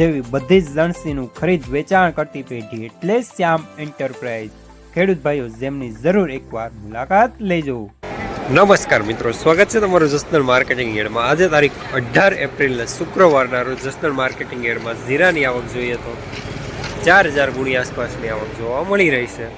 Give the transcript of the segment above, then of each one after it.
જેવી બધી જ લણસીનું ખરીદ વેચાણ કરતી પેઢી એટલે શ્યામ એન્ટરપ્રાઇઝ. ખેડૂત ભાઈઓ, જેમની જરૂર એકવાર મુલાકાત લેજો. નમસ્કાર મિત્રો, સ્વાગત છે તમારું જસનલ માર્કેટિંગ એડમાં. આજે તારીખ અઢાર એપ્રિલના શુક્રવારના રોજ જસનલ માર્કેટિંગ એડમાં જીરાની આવક જોઈએ તો ચાર હજાર ગુણી આસપાસની આવક જોવા મળી રહી છે.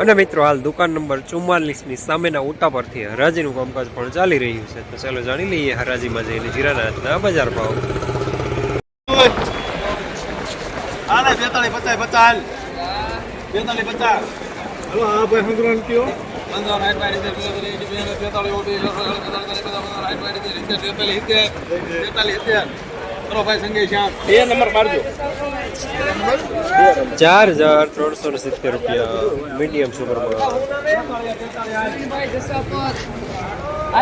અને મિત્રો, હાલ દુકાન નંબર ચુમ્માલીસની સામેના ઉટા પરથી હરાજીનું કામકાજ પણ ચાલી રહ્યું છે. તો ચાલો જાણી લઈએ હરાજીમાં જઈને જીરાના બજાર ભાવ. આને બેતાળી પચાસ પચાસ બેતાળી પચાસ હલો હા ભાઈ હંગરાન કયો બેતાળી બેતાળી બેતાળી ચાર હજાર ત્રણસો ને સિત્તેર રૂપિયા મીડિયમ સુપર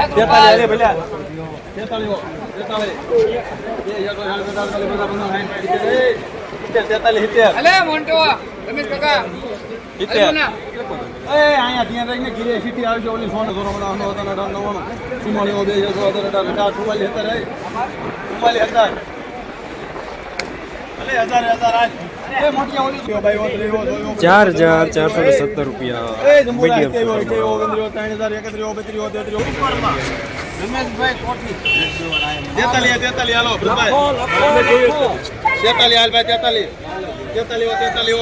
બેતાળી સિત્તેર તેતાલીસ સિત્તેર. અલે મોન્ટો રમેશ કાકા. સિત્તેર. એ અહીંયા ત્યાં રહીને ઘીરે સીટી આવજો ઓલી સોને ધોરો બધા નવ હતા અઢાર નવ્વાણું ચુમ્માળીઓ બે હજાર અઢાર અઢાર અઢાર ચુમ્માલીસ હજાર ચુમ્માલીસ હજાર. અલે હજાર હજાર હો ચાર હજાર ચારસો ને સત્તર રૂપિયા રમેશભાઈ કોઠી. તેતાલી તેતાલી હાલો ભરતભાઈ તેતાલી હાલ ભાઈ તેતાલી તેતાલી તેતાલી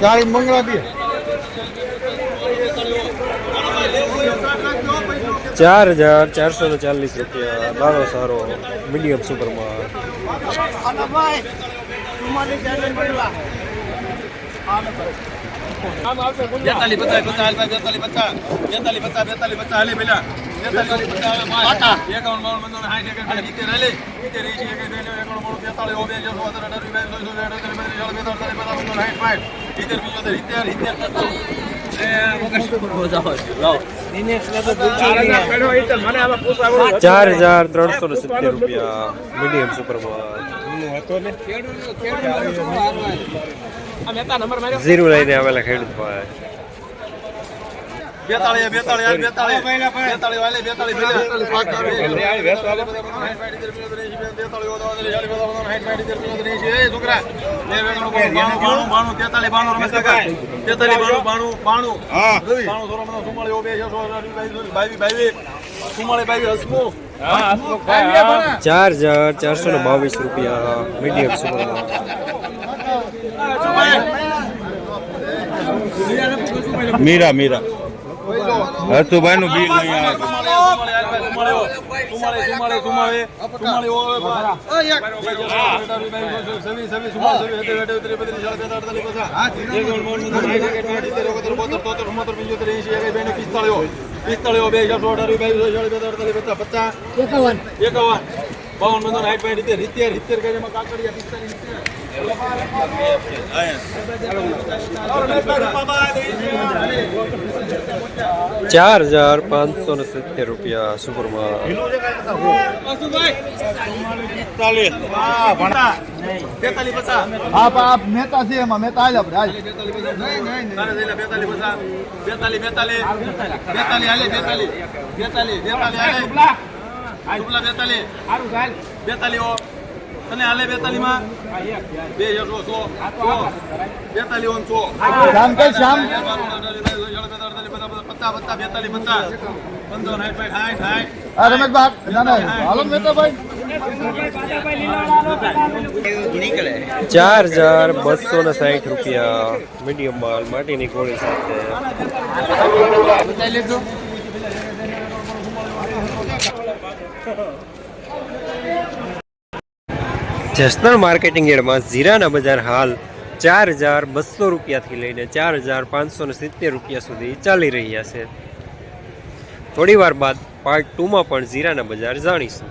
સારી મંગળા બી ચાર હજાર ચારસો ને ચાલીસ રૂપિયા બારો સારો મીડિયમ સુપરમાં બેતાલી પચાસ પચાસ બેતાલી પચાસ બેતાલી પચાસ બેતાલી પચાસ હાલે પેલા. બેતાલી પચાસ એકાવન બાવન બંધો સાઠ એક સિત્તેર હાલે. સિત્તેર એસી એકાવન બાવન બેતાળી ઓબે જો અઢાર અઢાર વીસ વીસ વીસ અઢાર વીસ વીસ બેતાળ બંધો સાઠ પાંચ સિત્તેર પંચોતેર સિત્તેર સિત્તેર ચાર હજાર ત્રણસો ને સિત્તેર રૂપિયા મીડિયમ સુપરમાં ઝીરો લઈને આવેલા ખેડૂત ભાઈ બેતાળી બેતાળી બેતાળી બેતાળી વાલે બેતાળી બેતાળી છોકરા બાણું બાણું રમેશ તેતાળી બાણું બાણું બાણું બાણું સોળ સુમાળી બાવી બાવી સુમાળી બાવી હસમું ચાર હજાર ચારસો બાવીસ રૂપિયા મીડિયમ સુપરમાં. મીરા મીરા. હતુભાઈ નું બિલ નહીં આવે બાવન બંધો સાઠ પાંચ રીતે રીતેર રીતેર કરીને કાકડિયા પિસ્તાલીસ ચાર હજાર પાંચસો ને સિત્તેર રૂપિયા સુપરમાં બેતાલીસ આપ આપ મહેતા છે એમાં મહેતા હાલ આપણે હાલ બેતાલી પચાસ બેતાલી બેતાલી બેતાલી હાલે બેતાલી બેતાલી બેતાલી હાલે બેતાલી બેતાલી ઓ અને હાલે બેતાલી માં બે હજાર સો બેતાલી ઓન સો શ્યામ ચાર હજાર બસો ને સાઠ રૂપિયા મીડિયમ માલ માટીની ગોળી સાથે. જસનલ માર્કેટિંગ એડમાં જીરાના બજાર હાલ ચાર હજાર બસો રૂપિયાથી લઈને ચાર હજાર પાંચસો ને સિત્તેર રૂપિયા સુધી ચાલી રહ્યા છે. થોડી વાર બાદ પાર્ટ ટુમાં પણ જીરાના બજાર જાણીશું.